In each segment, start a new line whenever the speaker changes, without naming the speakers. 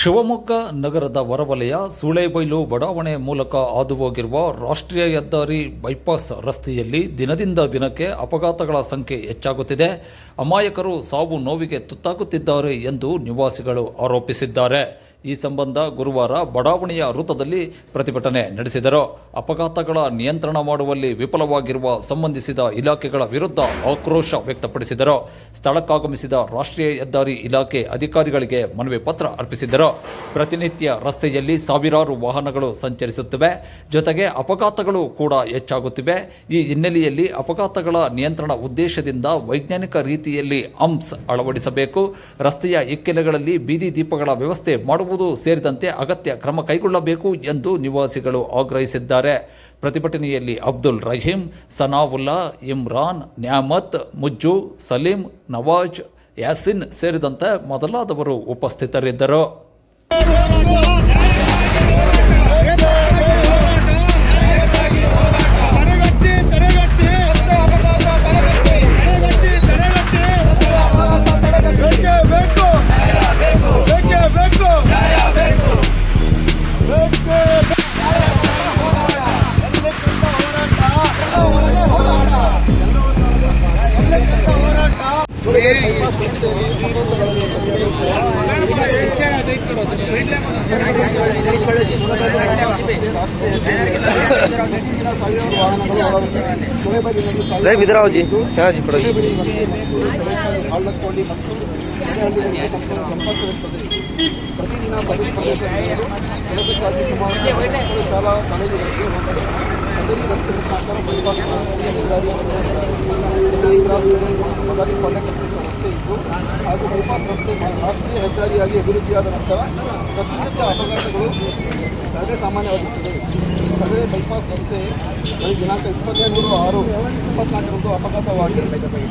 ಶಿವಮೊಗ್ಗ ನಗರದ ಹೊರವಲಯ ಸೂಳೆಬೈಲು ಬಡಾವಣೆ ಮೂಲಕ ಹಾದು ಹೋಗಿರುವ ರಾಷ್ಟ್ರೀಯ ಹೆದ್ದಾರಿ ಬೈಪಾಸ್ ರಸ್ತೆಯಲ್ಲಿ ದಿನದಿಂದ ದಿನಕ್ಕೆ ಅಪಘಾತಗಳ ಸಂಖ್ಯೆ ಹೆಚ್ಚಾಗುತ್ತಿದೆ. ಅಮಾಯಕರು ಸಾವು ನೋವಿಗೆ ತುತ್ತಾಗುತ್ತಿದ್ದಾರೆ ಎಂದು ನಿವಾಸಿಗಳು ಆರೋಪಿಸಿದ್ದಾರೆ. ಈ ಸಂಬಂಧ ಗುರುವಾರ ಬಡಾವಣೆಯ ವೃತ್ತದಲ್ಲಿ ಪ್ರತಿಭಟನೆ ನಡೆಸಿದರು. ಅಪಘಾತಗಳ ನಿಯಂತ್ರಣ ಮಾಡುವಲ್ಲಿ ವಿಫಲವಾಗಿರುವ ಸಂಬಂಧಿಸಿದ ಇಲಾಖೆಗಳ ವಿರುದ್ಧ ಆಕ್ರೋಶ ವ್ಯಕ್ತಪಡಿಸಿದರು. ಸ್ಥಳಕ್ಕಾಗಮಿಸಿದ ರಾಷ್ಟ್ರೀಯ ಹೆದ್ದಾರಿ ಇಲಾಖೆ ಅಧಿಕಾರಿಗಳಿಗೆ ಮನವಿ ಪತ್ರ ಅರ್ಪಿಸಿದರು. ಪ್ರತಿನಿತ್ಯ ರಸ್ತೆಯಲ್ಲಿ ಸಾವಿರಾರು ವಾಹನಗಳು ಸಂಚರಿಸುತ್ತಿವೆ. ಜೊತೆಗೆ ಅಪಘಾತಗಳು ಕೂಡ ಹೆಚ್ಚಾಗುತ್ತಿವೆ. ಈ ಹಿನ್ನೆಲೆಯಲ್ಲಿ ಅಪಘಾತಗಳ ನಿಯಂತ್ರಣ ಉದ್ದೇಶದಿಂದ ವೈಜ್ಞಾನಿಕ ರೀತಿಯಲ್ಲಿ ಅಂಪ್ಸ್ ಅಳವಡಿಸಬೇಕು. ರಸ್ತೆಯ ಇಕ್ಕೆಲೆಗಳಲ್ಲಿ ಬೀದಿ ದೀಪಗಳ ವ್ಯವಸ್ಥೆ ಮಾಡುವುದು ಸೇರಿದಂತೆ ಅಗತ್ಯ ಕ್ರಮ ಕೈಗೊಳ್ಳಬೇಕು ಎಂದು ನಿವಾಸಿಗಳು ಆಗ್ರಹಿಸಿದ್ದಾರೆ. ಪ್ರತಿಭಟನೆಯಲ್ಲಿ ಅಬ್ದುಲ್ ರಹೀಂ, ಸನಾವುಲ್ಲಾ, ಇಮ್ರಾನ್, ನ್ಯಾಮತ್, ಮುಜ್ಜು, ಸಲೀಂ, ನವಾಜ್, ಯಾಸಿನ್ ಸೇರಿದಂತೆ ಮೊದಲಾದವರು ಉಪಸ್ಥಿತರಿದ್ದರು.
नहीं इधर आओ जी यहाँ जी पड़ो जी
ಹಾಲ್ನಕ್ಕೋಡಿ ಮತ್ತು ಮನೆಹಳ್ಳಿಗಳಿಗೆ ಸಂಪರ್ಕ ಸಂಪರ್ಕವಿರುತ್ತದೆ ಪ್ರತಿದಿನ ಸರ್ವಿಸ್ ಪ್ರದೇಶಗಳು ಕೆಲಸಕ್ಕಾಗಿ ಸುಮಾರು ಹತ್ತು ಶಾಲಾ ಕಾಲೇಜುಗಳಿಗೆ ಹೋಗುತ್ತದೆ ಸದರಿ ರಸ್ತೆ ಹಾಗೂ ಬೈಪಾಸ್ ರಸ್ತೆ ರಾಷ್ಟ್ರೀಯ ಹೆದ್ದಾರಿಯಾಗಿ ಅಭಿವೃದ್ಧಿಯಾದ ನಂತರ ಪ್ರತಿನಿತ್ಯ ಅಪಘಾತಗಳು ಸರ್ವೇ ಸಾಮಾನ್ಯವಾಗಿರುತ್ತದೆ. ಸರ್ವೇ ಬೈಪಾಸ್ ರಸ್ತೆ ಬರೀ ದಿನಾಂಕ ಇಪ್ಪತ್ತೆರಡು ಆರು ಇಪ್ಪತ್ನಾಲ್ಕರಂದು ಅಪಘಾತವಾಗಿ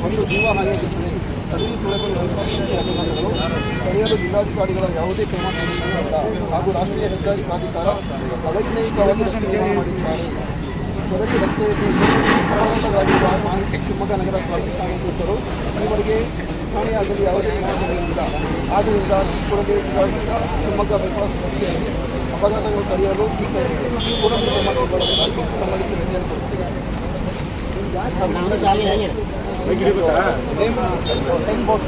ಒಂದು ಜೀವಹಾನಿಯಾಗಿರುತ್ತದೆ ಸರ್ವೀಸ್ ಸುಳಭ ಬೈಪಾಸ್ ರಸ್ತೆ ಅಪಘಾತಗಳು ಸ್ಥಳೀಯರು ಜಿಲ್ಲಾಧಿಕಾರಿಗಳ ಯಾವುದೇ ಕ್ರಮ ತೆಗೆದುಕೊಂಡಿಲ್ಲ ಹಾಗೂ ರಾಷ್ಟ್ರೀಯ ಹೆದ್ದಾರಿ ಪ್ರಾಧಿಕಾರ ಅವೈಜ್ಞಾನಿಕವಾಗಿ ಶಿಕ್ಷಣ ಮಾಡಿದ್ದಾರೆ ಸದಸ್ಯ ರಸ್ತೆಯಲ್ಲಿ ಶಿವಮೊಗ್ಗ ನಗರ ಠಾಣೆಯಲ್ಲಿದ್ದರು ಈವರೆಗೆ ಠಾಣೆಯಾಗಲಿ ಯಾವುದೇ ಕ್ರಮಗಳಿಲ್ಲ ಆದ್ದರಿಂದ ಈ ಕೊಡುಗೆ ಜಿಲ್ಲಾಡಳಿತ ಶಿವಮೊಗ್ಗ ಬೈಪಾಸ್ ರಸ್ತೆಯಲ್ಲಿ ಅಪಘಾತಗಳು ತಡೆಯಲು ಈ ಈ ಕೂಡ ಕ್ರಮ ಕೈಗೊಳ್ಳಬೇಕಾಗಿ ತಮ್ಮಲ್ಲಿ ವಿನಂತಿಯನ್ನು ಕೊಡುತ್ತೇನೆ ಟೆನ್ ಬೋಟ್